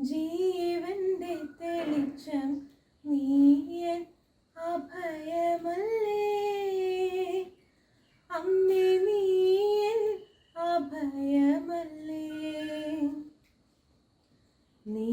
ജീവന്റെ തെളിച്ചം നീയൻ അഭയമല്ലേ? അമ്മേ നീയൻ അഭയമല്ലേ? നീ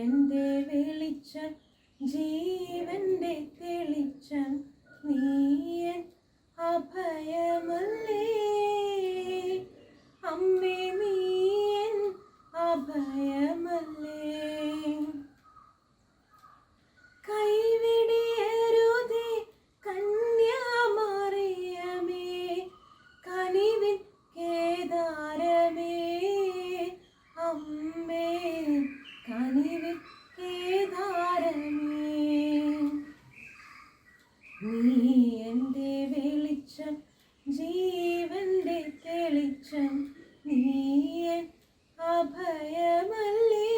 എന്റെ വെളിച്ചം ജീവന്റെ തെളിച്ചം നീയൻ അഭയമല്ലേ അമ്മേ നീയൻ അഭയമല്ലേ കൈവിടിയരുതേ കന്യാമറിയമേ കനിവിൻ കേദാരമേ അമ്മേ കനിവിൻ കേദാരമേ നീ എന്റെ വെളിച്ചം ജീവന്റെ തെളിച്ചം നീയൻ അഭയമല്ലേ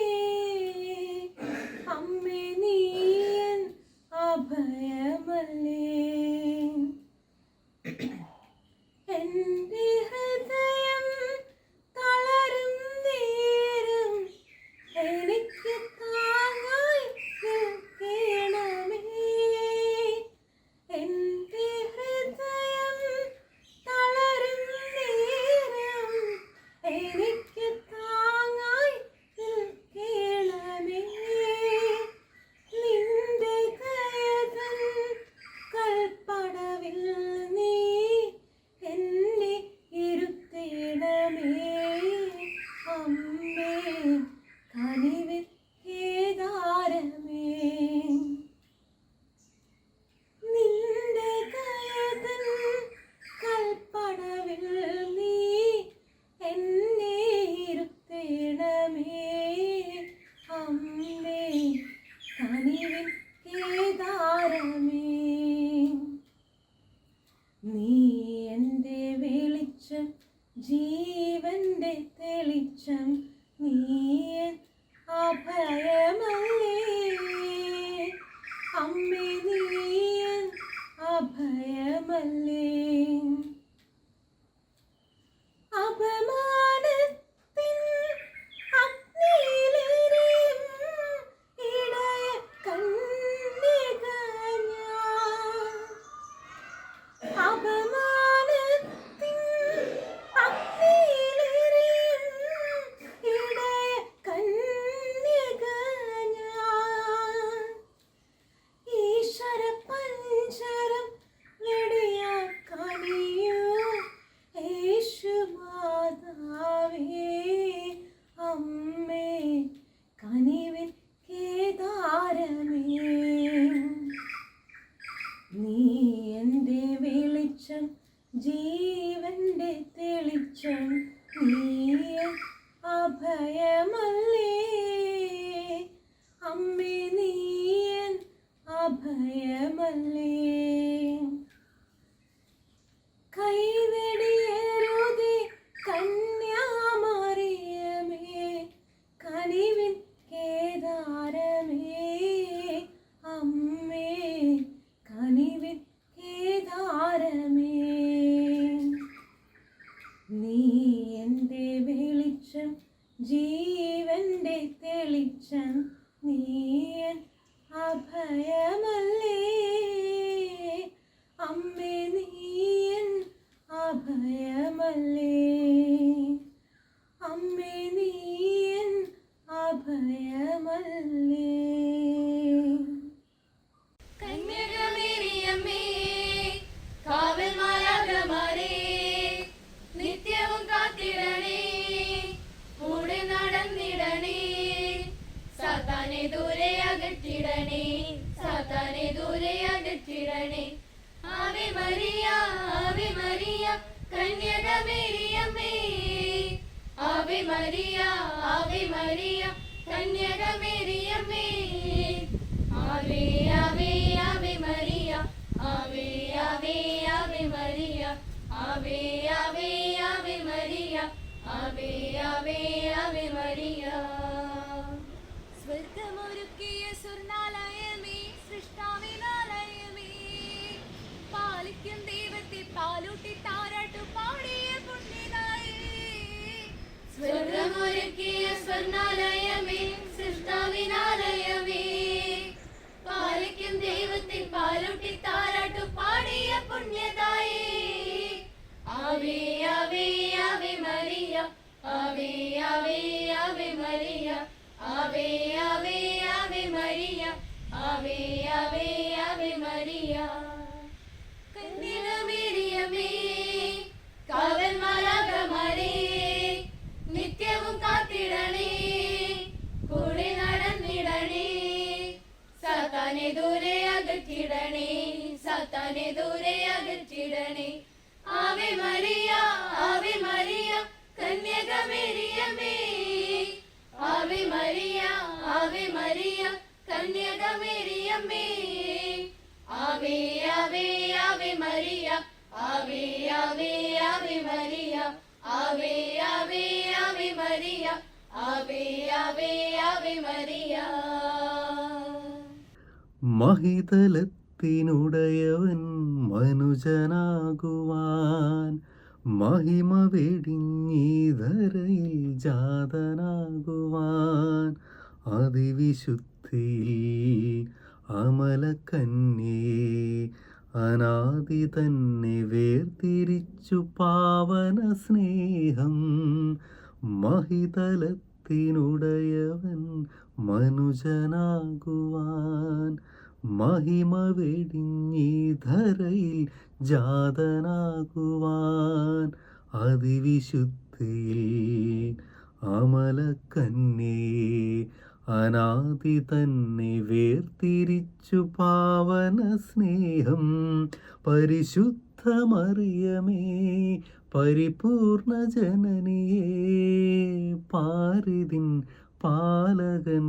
അമ്മേ നീയൻ അഭയമല്ലേ എന്റെ ഹൃദയം തളരും നേരം എനിക്ക് താങ്ങായി നിൽക്കണമേ എന്റെ ഹൃദയം തളരും നേരം എനിക്ക് താങ്ങായി നിൽക്കണമേ നിന്റെ കയതൻ കൽപ്പടവിൽ നീ എന്നെ ഇരുത്തിയിടമേ അമ്മേ കനിവിൽ കേദാരമേ നിന്റെ കയതൻ കൽപ്പടവിൽ നീ എന്നെ ഇരുത്തേണമേ അമ്മേ കനിവിൻ നീ എന്റെ വെളിച്ചം ജീവന്റെ തെളിച്ചം നീ അഭയമല്ലേ? അമ്മേ നീയൻ അഭയമല്ലേ? അമ്മേ നീയൻ അഭയമല്ലേ? കന്യകമേരിയമ്മേ, സാത്താനെ ദൂരെ അകറ്റിടണേ സാത്താനെ ദൂരെ അകറ്റിടണേ. ആവെ മറിയ ആവെ മരിയ കന്യകമേരിയമ്മേ ആവെ മരിയ ആവെ കന്യക മേരിയമ്മേ. ആവേ ആവേ ആവി മറിയ ആവേ ആവേ ആവി മറിയ ആവേ ആവേ ആവി മറിയ ആവേ ആവേ ആവി മരിയ. സ്വർഗമൊരുക്കിയ സ്വർണാലയമേ സൃഷ്ടാവിനാലയമേ. പാലിക്കും ദൈവത്തെ പാലൂട്ടി താരാട്ടു പാടിയ പുണ്യതായി സ്വർഗമൊരുക്കിയ സ്വർണാലയമേ സൃഷ്ടാവിനാലയമേ. പാലിക്കും ദൈവത്തെ പാലൂട്ടി താരാട്ടു പാടിയ പുണ്യതായി. Ave Ave Ave Maria. Ave Ave Ave Ave Ave Maria കന്യകമേരിയമേ കാവൽ മാലാകമാരേ നിത്യവും ദൂരെ അകറ്റിടണേ ആവേ മരിയ ആവേ മരിയ കന്യകമേരിയമേ മഹിതലത്തിനുടയവൻ മനുജനാകുവാൻ. മഹിമ വെടിഞ്ഞിതരയിൽ ജാതനാകുവാൻ. അതിവിശുദ്ധിയിൽ അമലക്കന്യേ അനാദി തന്നെ വേർതിരിച്ചു പാവന സ്നേഹം മഹിതലത്തിനുടയവൻ മനുജനാകുവാൻ മഹിമ വെടിഞ്ഞീധരയിൽ ജാതനാകുവാൻ അതിവിശുദ്ധിയിൽ അമലക്കന്നേ അനാദി തന്നെ വേർതിരിച്ചു പാവന സ്നേഹം പരിശുദ്ധമറിയമേ പരിപൂർണ ജനനിയേ പാരിതിൻ പാലകൻ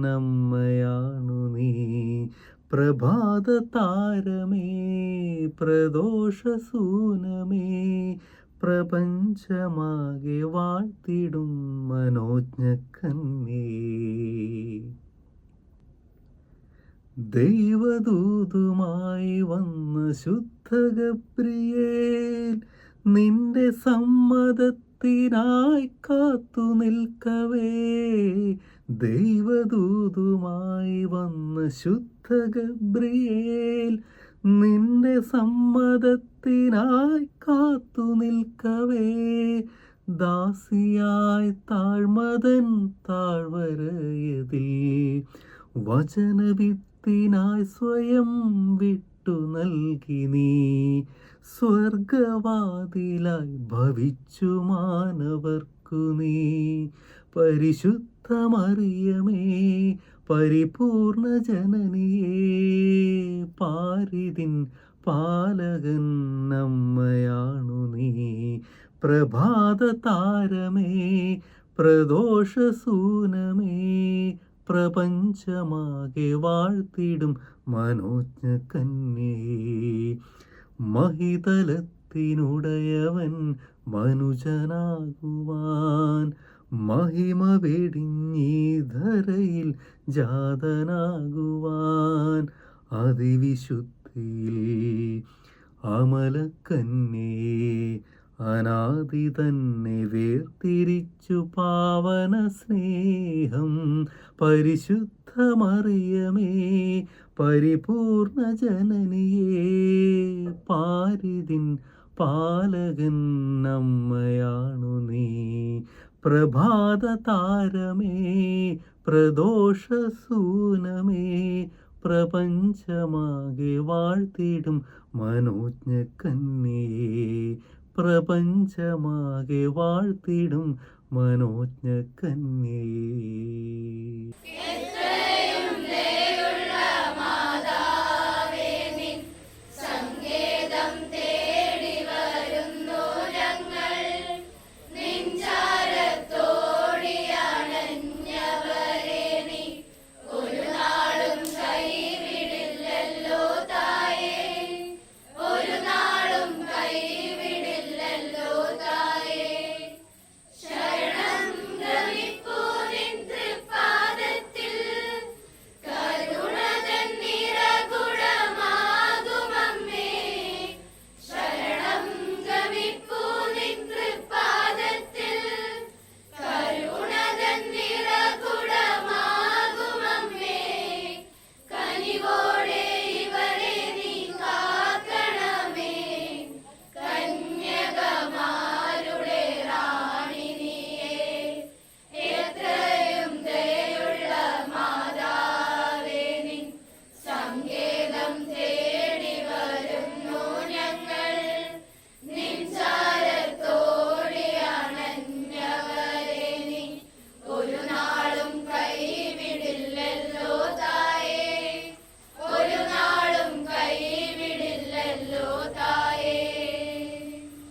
നമ്മയാണു നീ. പ്രഭാത താരമേ പ്രദോഷസൂനമേ പ്രപഞ്ചമാകെ വാഴ്ത്തിടും മനോജ്ഞക്കന്നേ. ദൈവദൂതുമായി വന്ന ശുദ്ധ ഗബ്രിയേൽ നിന്റെ സമ്മതത്തിനായി കാത്തു നിൽക്കവേ. ദൈവദൂതുമായി വന്ന ശുദ്ധ ഗബ്രിയേൽ നിന്റെ സമ്മതത്തിനായി കാത്തു നിൽക്കവേ. ദാസിയായി താഴ്മതൻ താഴ്വരയതിൽ വചനവിത്തിനായി സ്വയം വിട്ടു നൽകി നീ. സ്വർഗവാതിലായി ഭവിച്ചു മാനവർക്കു നീ. പരിശുദ്ധമറിയമേ പരിപൂർണ ജനനിയേ പാരിതിൻ പാലകൻ നമ്മയാണു നീ. പ്രഭാത താരമേ പ്രദോഷസൂനമേ പ്രപഞ്ചമാകെ വാഴ്ത്തിടും മനോജ്ഞ കന്യേ. മഹിതലത്തിനുടയവൻ മനുജനാകുവാൻ. മഹിമ വെടിഞ്ഞീധരയിൽ ജാതനാകുവാൻ. അതിവിശുദ്ധിയിൽ അമലക്കന്നേ അനാദി തന്നെ വേർതിരിച്ചു പാവന സ്നേഹം പരിശുദ്ധമറിയമേ പരിപൂർണ ജനനിയേ പാരിതിൻ പാലകൻ നമ്മയാണു നീ. പ്രഭാത താരമേ പ്രദോഷസൂനമേ പ്രപഞ്ചമാകെ വാഴ്ത്തിടും മനോജ്ഞ കന്യേ. പ്രപഞ്ചമാകെ വാഴ്ത്തിടും മനോജ്ഞ കന്യേ.